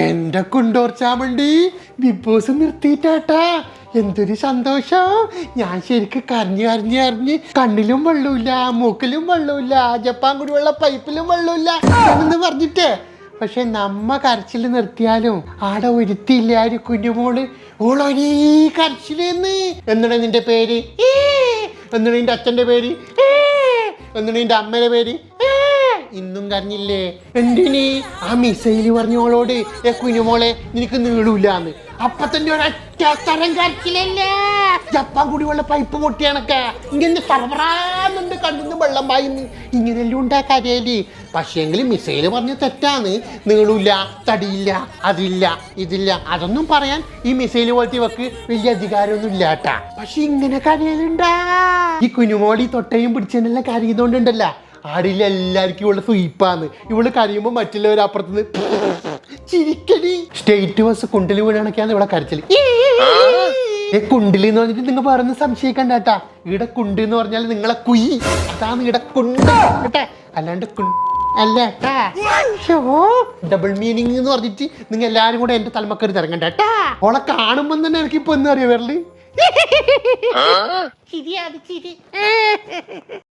എന്റെ കുണ്ടോർ ചാമണ്ടി big boss നിർത്തിയിട്ടാട്ടാ എന്തൊരു സന്തോഷം ഞാൻ ശരിക്ക് കരഞ്ഞ് കരഞ്ഞ് കരഞ്ഞ് കണ്ണിലും വെള്ളമില്ല മൂക്കിലും വെള്ളമില്ല ജപ്പാൻ കുടിവെള്ള പൈപ്പിലും വെള്ളമില്ല എന്ന് പറഞ്ഞിട്ട് പക്ഷെ നമ്മ കരച്ചിൽ നിർത്തിയാലും ആടെ ഒരുത്തിയില്ല ഒരു കുഞ്ഞുമോൾ ഓളൊരേ കരച്ചിലെന്ന് എന്താണ് നിന്റെ പേര്. എന്താണ് നിന്റെ അച്ഛന്റെ പേര്. എന്താണ് നിന്റെ അമ്മയുടെ പേര്. ഇന്നും കരഞ്ഞില്ലേ? എന്തിനി? ആ മിസൈൽ പറഞ്ഞോളോട് ഏ കുഞ്ഞുമോളെ നിനക്ക് നീളൂലാന്ന് അപ്പൊ തന്നെ ഒരൊറ്റ തരം കരച്ചിലല്ലേ? ജപ്പാൻ കുടിവെള്ള പൈപ്പ് പൊട്ടിയണക്ക. ഇങ്ങനെ സർവറാന്നുണ്ട് കണ്ടിന്ന് വെള്ളം പായുന്നു ഇങ്ങനെല്ലാം ഉണ്ടാ കരയൽ പക്ഷേങ്കിൽ മിസൈൽ പറഞ്ഞ തെറ്റാണ് നീളൂല തടിയില്ല അതില്ല ഇതില്ല. അതൊന്നും പറയാൻ ഈ മിസൈൽ പോലത്തെ ഇവക്ക് വലിയ അധികാരമൊന്നും ഇല്ല കേട്ടാ പക്ഷെ ഇങ്ങനെ കരയലുണ്ടാ. ഈ കുഞ്ഞുമോളി തൊട്ടയും പിടിച്ചതിനെല്ലാം കരയുന്നോണ്ടുണ്ടല്ല. ആടില്ല എല്ലാവർക്കും ഇവളുടെ സ്വീപ്പാന്ന്. ഇവൾ കരയുമ്പോൾ മറ്റുള്ളവർ അപ്പുറത്തുനിന്ന് ചിരിക്കടി. സ്റ്റേറ്റ് ബസ് കുണ്ടിൽ വീണണക്കാണ് ഇവിടെ കരച്ചിൽ. ഏ കുണ്ടിൽ എന്ന് പറഞ്ഞിട്ട് നിങ്ങൾ പറയുന്ന സംശയിക്കണ്ട കേട്ടാ ഇവിടെ കുണ്ട് എന്ന് പറഞ്ഞാൽ നിങ്ങളെ കുയി. അതാണ് ഇവിടെ കുണ്ട്. കേട്ടെ? അല്ലാണ്ട് അല്ല? ഡബിൾ മീനിങ് എന്ന് പറഞ്ഞിട്ട് നിങ്ങൾ എല്ലാരും കൂടെ എന്റെ തലമക്കറി തിരങ്ങണ്ട കേട്ടാ ഓളെ കാണുമ്പോ തന്നെ എനിക്ക് ഇപ്പൊ എന്താ അറിയാം വരൽ? ചിരി